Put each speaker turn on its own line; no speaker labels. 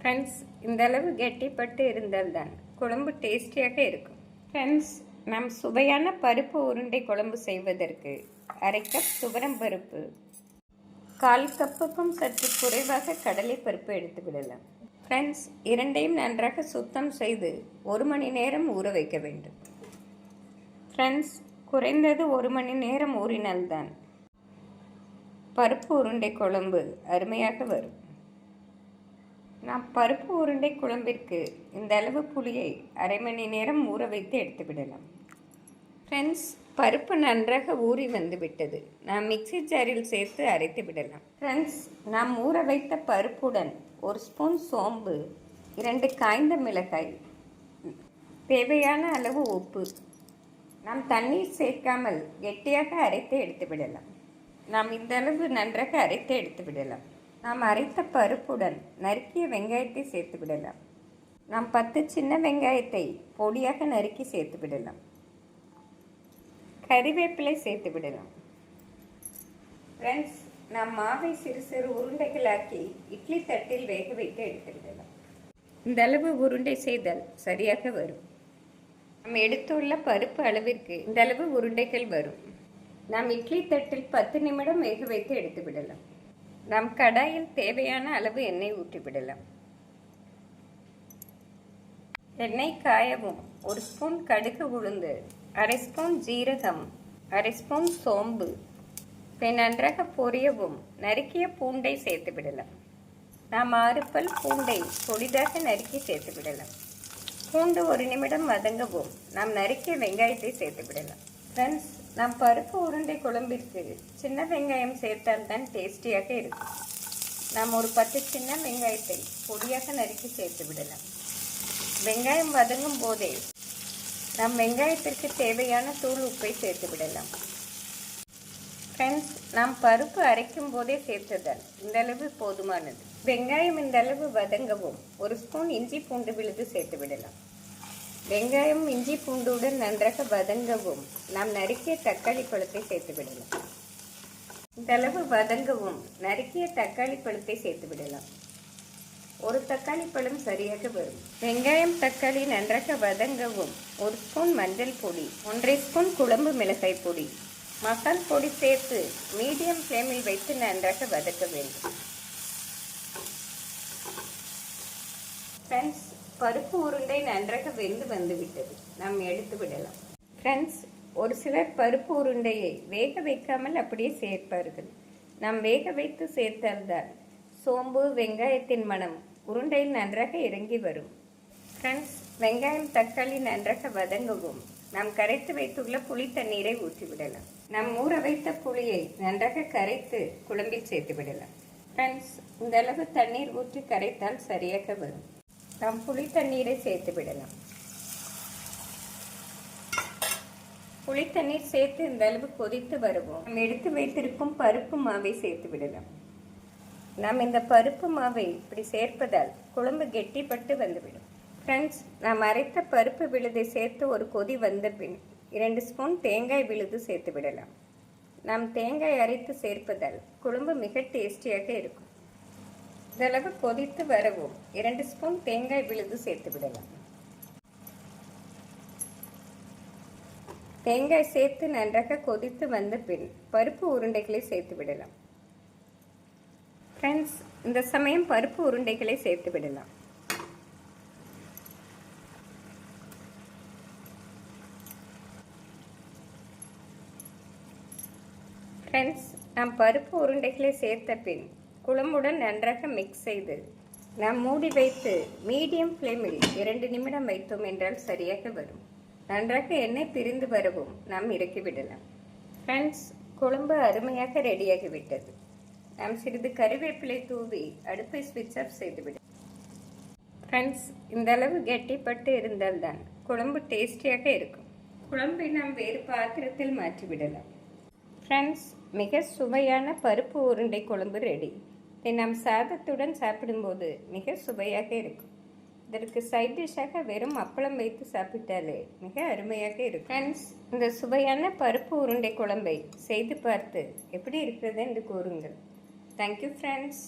Friends இந்த அளவு கெட்டிப்பட்டு இருந்தால்தான் குழம்பு டேஸ்டியாக இருக்கும். ஃப்ரெண்ட்ஸ் நாம் சுவையான பருப்பு உருண்டை குழம்பு செய்வதற்கு அரை கப் துவரம் பருப்பு கால் கப்புக்கும் சற்று குறைவாக கடலை பருப்பு எடுத்து விடலாம். ஃப்ரெண்ட்ஸ் இரண்டையும் நன்றாக சுத்தம் செய்து ஒரு மணி நேரம் ஊற வைக்க வேண்டும். ஃப்ரெண்ட்ஸ் குறைந்தது ஒரு மணி நேரம் ஊறினால்தான் பருப்பு உருண்டை குழம்பு அருமையாக வரும். நாம் பருப்பு உருண்டை குழம்பிற்கு இந்த அளவு புளியை அரை மணி நேரம் ஊற வைத்து எடுத்து விடலாம். ஃப்ரெண்ட்ஸ் பருப்பு நன்றாக ஊறி வந்து விட்டது நாம் மிக்ஸி ஜாரில் சேர்த்து அரைத்து விடலாம். ஃப்ரெண்ட்ஸ் நாம் ஊற வைத்த பருப்புடன் ஒரு ஸ்பூன் சோம்பு இரண்டு காய்ந்த மிளகாய் தேவையான அளவு உப்பு நாம் தண்ணீர் சேர்க்காமல் கெட்டியாக அரைத்து எடுத்து விடலாம். நாம் இந்த அளவு நன்றாக அரைத்து எடுத்து விடலாம். நாம் அரைத்த பருப்புடன் நறுக்கிய வெங்காயத்தை சேர்த்து விடலாம். நாம் பத்து சின்ன வெங்காயத்தை பொடியாக நறுக்கி சேர்த்து விடலாம். கறிவேப்பிலை சேர்த்து விடலாம். ஃப்ரெண்ட்ஸ் நாம் மாவை சிறு சிறு உருண்டைகளாக்கி இட்லி தட்டில் வேக வைத்து எடுத்து விடலாம். இந்த அளவு உருண்டை செய்தால் சரியாக வரும். நாம் எடுத்துள்ள பருப்பு அளவிற்கு இந்த அளவு உருண்டைகள் வரும். நாம் இட்லி தட்டில் பத்து நிமிடம் வேக வைத்து எடுத்து விடலாம். நம் கடாயில் தேவையான அளவு எண்ணெய் ஊற்றிவிடலாம். எண்ணெய் காயவும். ஒரு ஸ்பூன் கடுகு உளுந்து அரை ஸ்பூன் ஜீரகம் அரை ஸ்பூன் சோம்பு. பின் நன்றாக பொரியவும். நறுக்கிய பூண்டை சேர்த்து விடலாம். நாம் ஆறு பல் பூண்டை பொடிதாக நறுக்கி சேர்த்து விடலாம். பூண்டு ஒரு நிமிடம் வதங்கவும். நாம் நறுக்கிய வெங்காயத்தை சேர்த்து விடலாம். ஃப்ரெண்ட்ஸ் நாம் பருப்பு உருண்டை குழம்பிற்கு சின்ன வெங்காயம் சேர்த்தால் தான் டேஸ்டியாக இருக்கும். நாம் ஒரு பத்து சின்ன வெங்காயத்தை பொடியாக நறுக்கி சேர்த்து விடலாம். வெங்காயம் வதங்கும் போதே நாம் வெங்காயத்திற்கு தேவையான தூள் உப்பை சேர்த்து விடலாம். ஃப்ரெண்ட்ஸ் நாம் பருப்பு அரைக்கும் போதே சேர்த்ததால் இந்த அளவு போதுமானது. வெங்காயம் இந்த அளவு வதங்கவும் ஒரு ஸ்பூன் இஞ்சி பூண்டு விழுது சேர்த்து விடலாம். வெங்காயம் இஞ்சி பூண்டுடன் நன்றாக வதங்கவும். நாம் நறுக்கிய தக்காளி பழத்தை சேர்த்து விடலாம். இந்த அளவு வதங்கவும். நறுக்கிய தக்காளி பழத்தை சேர்த்து விடலாம். ஒரு தக்காளி பழம் சரியாக வரும். வெங்காயம் தக்காளி நன்றாக வதங்கவும். ஒரு ஸ்பூன் மஞ்சள் பொடி ஒன்றரை ஸ்பூன் குழம்பு மிளகாய் பொடி. மசால் பொடி சேர்த்து மீடியம் ஃப்ளேமில் வைத்து நன்றாக வதக்க வேண்டும். ஃப்ரெண்ட்ஸ் பருப்பு உருண்டை நன்றாக வெந்து வந்துவிட்டது. நாம் எடுத்து விடலாம். ஃப்ரெண்ட்ஸ் ஒரு சிலர் பருப்பு உருண்டையை வேக வைக்காமல் அப்படியே சேர்ப்பார்கள். நாம் வேக வைத்து சேர்த்தால்தான் சோம்பு வெங்காயத்தின் மனம் உருண்டையில் நன்றாக இறங்கி வரும். ஃப்ரெண்ட்ஸ் வெங்காயம் தக்காளி நன்றாக வதங்கவும். நாம் கரைத்து வைத்துள்ள புளி தண்ணீரை ஊற்றிவிடலாம் நாம் ஊற வைத்த புளியை நன்றாக கரைத்து குழம்பில் சேர்த்து விடலாம். ஃப்ரெண்ட்ஸ் இந்த அளவு தண்ணீர் ஊற்றி கரைத்தால் சரியாக வரும். நாம் புளி தண்ணீரை சேர்த்து விடலாம். புளி தண்ணீர் சேர்த்து இந்த அளவு கொதித்து வருவோம். நாம் எடுத்து வைத்திருக்கும் பருப்பு மாவை சேர்த்து விடலாம். நாம் இந்த பருப்பு மாவை இப்படி சேர்ப்பதால் குழம்பு கெட்டிப்பட்டு வந்துவிடும். ஃப்ரெண்ட்ஸ் நாம் அரைத்த பருப்பு விழுதை சேர்த்து ஒரு கொதி வந்த பின் இரண்டு ஸ்பூன் தேங்காய் விழுது சேர்த்து விடலாம். நாம் தேங்காய் அரைத்து சேர்ப்பதால் குழம்பு மிக டேஸ்டியாக இருக்கும். இந்தளவு கொதித்து வரவும். இரண்டு ஸ்பூன் தேங்காய் விழுது சேர்த்து விடலாம். தேங்காய் சேர்த்து நன்றாக கொதித்து வந்த பின் பருப்பு உருண்டைகளை சேர்த்து விடலாம். ஃப்ரெண்ட்ஸ் இந்த சமயம் பருப்பு உருண்டைகளை சேர்த்து விடலாம். ஃப்ரெண்ட்ஸ் நாம் பருப்பு உருண்டைகளை சேர்த்த பின் குழம்புடன் நன்றாக மிக்ஸ் செய்து நாம் மூடி வைத்து மீடியம் ஃப்ளேமில் இரண்டு நிமிடம் வைத்தோம் என்றால் சரியாக வரும். நன்றாக எண்ணெய் பிரிந்து வரவும் நாம் இறக்கிவிடலாம் ஃப்ரெண்ட்ஸ் குழம்பு அருமையாக ரெடியாகிவிட்டது நாம் சிறிது கறிவேப்பிலை தூவி அடுப்பை ஸ்விட்ச் ஆஃப் செய்துவிடும் ஃப்ரெண்ட்ஸ் இந்த அளவு கெட்டிப்பட்டு இருந்தால்தான் குழம்பு டேஸ்டியாக இருக்கும். குழம்பை நாம் வேறு பாத்திரத்தில் மாற்றிவிடலாம். ஃப்ரெண்ட்ஸ் மிக சுவையான பருப்பு உருண்டை குழம்பு ரெடி இதை நாம் சாதத்துடன் சாப்பிடும்போது மிக சுவையாக இருக்கும். இதற்கு சைட் டிஷ்ஷாக வெறும் அப்பளம் வைத்து சாப்பிட்டாலே மிக அருமையாக இருக்கும். ஃப்ரெண்ட்ஸ் இந்த சுவையான பருப்பு உருண்டை குழம்பை செய்து பார்த்து எப்படி இருக்கிறது என்று கூறுங்கள். Thank you friends